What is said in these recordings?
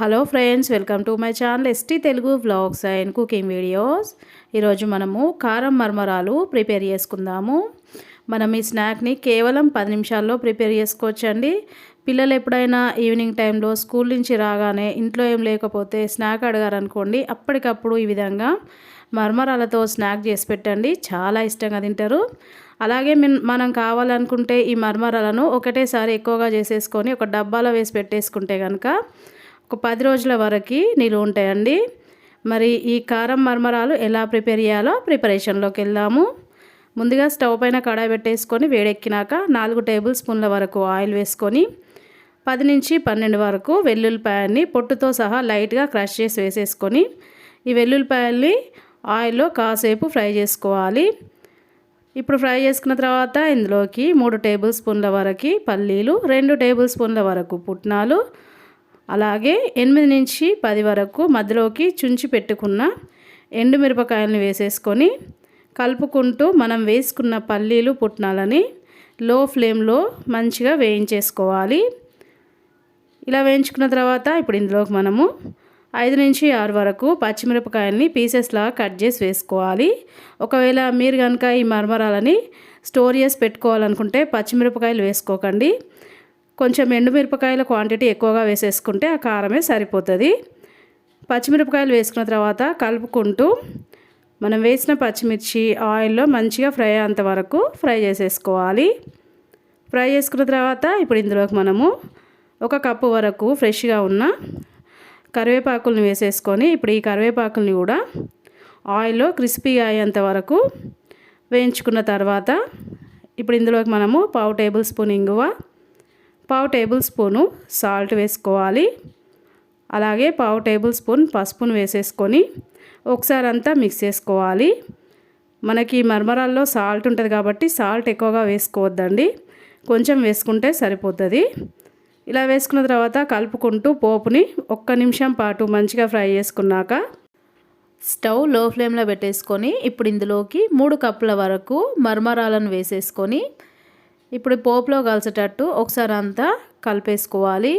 Hello friends welcome to my channel ST Telugu vlogs and cooking videos. ఈరోజు మనము కారం మర్మరాలు prepare చేసుకుందాము. మనం ఈ స్నాక్ని కేవలం పది నిమిషాల్లో ప్రిపేర్ చేసుకోవచ్చండి. పిల్లలు ఎప్పుడైనా ఈవినింగ్ టైంలో స్కూల్ నుంచి రాగానే ఇంట్లో ఏం లేకపోతే స్నాక్ అడగారనుకోండి అప్పటికప్పుడు ఈ విధంగా మర్మరాలతో స్నాక్ చేసి పెట్టండి. చాలా ఇష్టంగా తింటారు. అలాగే మనం కావాలనుకుంటే ఈ మర్మరాలను ఒకటేసారి ఎక్కువగా చేసేసుకొని ఒక డబ్బాలో వేసి పెట్టేసుకుంటే కనుక ఒక పది రోజుల వరకు నిలువ ఉంటాయండి. మరి ఈ కారం మర్మరాలు ఎలా ప్రిపేర్ చేయాలో ప్రిపరేషన్లోకి వెళ్దాము. ముందుగా స్టవ్ పైన కడాయి పెట్టేసుకొని వేడెక్కినాక నాలుగు టేబుల్ స్పూన్ల వరకు ఆయిల్ వేసుకొని పది నుంచి పన్నెండు వరకు వెల్లుల్లిపాయల్ని పొట్టుతో సహా లైట్గా క్రష్ చేసి వేసేసుకొని ఈ వెల్లుల్లిపాయల్ని ఆయిల్లో కాసేపు ఫ్రై చేసుకోవాలి. ఇప్పుడు ఫ్రై చేసుకున్న తర్వాత ఇందులోకి మూడు టేబుల్ స్పూన్ల వరకు పల్లీలు రెండు టేబుల్ స్పూన్ల వరకు పుట్నాలు అలాగే ఎనిమిది నుంచి పది వరకు మధ్యలోకి చుంచి పెట్టుకున్న ఎండుమిరపకాయలను వేసేసుకొని కలుపుకుంటూ మనం వేసుకున్న పల్లీలు పుట్నాలని లో ఫ్లేమ్లో మంచిగా వేయించేసుకోవాలి. ఇలా వేయించుకున్న తర్వాత ఇప్పుడు ఇందులోకి మనము ఐదు నుంచి ఆరు వరకు పచ్చిమిరపకాయలని పీసెస్లా కట్ చేసి వేసుకోవాలి. ఒకవేళ మీరు కనుక ఈ మరమరాలని స్టోర్ చేసి పెట్టుకోవాలనుకుంటే పచ్చిమిరపకాయలు వేసుకోకండి. కొంచెం ఎండుమిరపకాయల క్వాంటిటీ ఎక్కువగా వేసేసుకుంటే ఆ కారమే సరిపోతుంది. పచ్చిమిరపకాయలు వేసుకున్న తర్వాత కలుపుకుంటూ మనం వేసిన పచ్చిమిర్చి ఆయిల్లో మంచిగా ఫ్రై అయ్యేంత వరకు ఫ్రై చేసేసుకోవాలి. ఫ్రై చేసుకున్న తర్వాత ఇప్పుడు ఇందులోకి మనము ఒక కప్పు వరకు ఫ్రెష్గా ఉన్న కరివేపాకులను వేసేసుకొని ఇప్పుడు ఈ కరివేపాకుల్ని కూడా ఆయిల్లో క్రిస్పీగా అయ్యేంత వరకు వేయించుకున్న తర్వాత ఇప్పుడు ఇందులోకి మనము పావు టేబుల్ స్పూన్ ఇంగువ పావు టేబుల్ స్పూను సాల్ట్ వేసుకోవాలి. అలాగే పావు టేబుల్ స్పూన్ పసుపును వేసేసుకొని ఒకసారి అంతా మిక్స్ చేసుకోవాలి. మనకి మర్మరాల్లో సాల్ట్ ఉంటుంది కాబట్టి సాల్ట్ ఎక్కువగా వేసుకోవద్దండి. కొంచెం వేసుకుంటే సరిపోతుంది. ఇలా వేసుకున్న తర్వాత కలుపుకుంటూ పోపుని ఒక్క నిమిషం పాటు మంచిగా ఫ్రై చేసుకున్నాక స్టవ్లో ఫ్లేమ్లో పెట్టేసుకొని ఇప్పుడు ఇందులోకి మూడు కప్పుల వరకు మర్మరాలను వేసేసుకొని ఇప్పుడు పోపులో కలిసేటట్టు ఒకసారి అంతా కలిపేసుకోవాలి.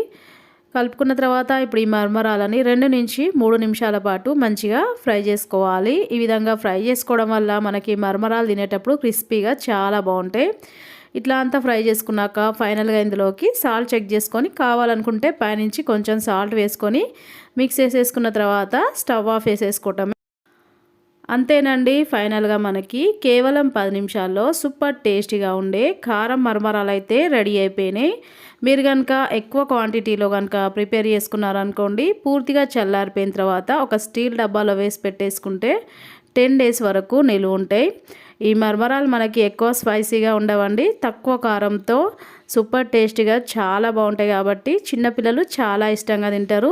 కలుపుకున్న తర్వాత ఇప్పుడు ఈ మర్మరాలని రెండు నుంచి మూడు నిమిషాల పాటు మంచిగా ఫ్రై చేసుకోవాలి. ఈ విధంగా ఫ్రై చేసుకోవడం వల్ల మనకి మర్మరాలు తినేటప్పుడు క్రిస్పీగా చాలా బాగుంటాయి. ఇట్లా అంతా ఫ్రై చేసుకున్నాక ఫైనల్గా ఇందులోకి సాల్ట్ చెక్ చేసుకొని కావాలనుకుంటే పైనుంచి కొంచెం సాల్ట్ వేసుకొని మిక్స్ చేసేసుకున్న తర్వాత స్టవ్ ఆఫ్ వేసేసుకోవటం అంతేనండి ఫైనల్గా మనకి కేవలం పది నిమిషాల్లో సూపర్ టేస్టీగా ఉండే కారం మరమరాలు అయితే రెడీ అయిపోయినాయి. మీరు కనుక ఎక్కువ క్వాంటిటీలో కనుక ప్రిపేర్ చేసుకున్నారనుకోండి పూర్తిగా చల్లారిపోయిన తర్వాత ఒక స్టీల్ డబ్బాలో వేసి పెట్టేసుకుంటే టెన్ డేస్ వరకు నిలువ ఉంటాయి. ఈ మరమరాలు మనకి ఎక్కువ స్పైసీగా ఉండవండి. తక్కువ కారంతో సూపర్ టేస్టీగా చాలా బాగుంటాయి కాబట్టి చిన్నపిల్లలు చాలా ఇష్టంగా తింటారు.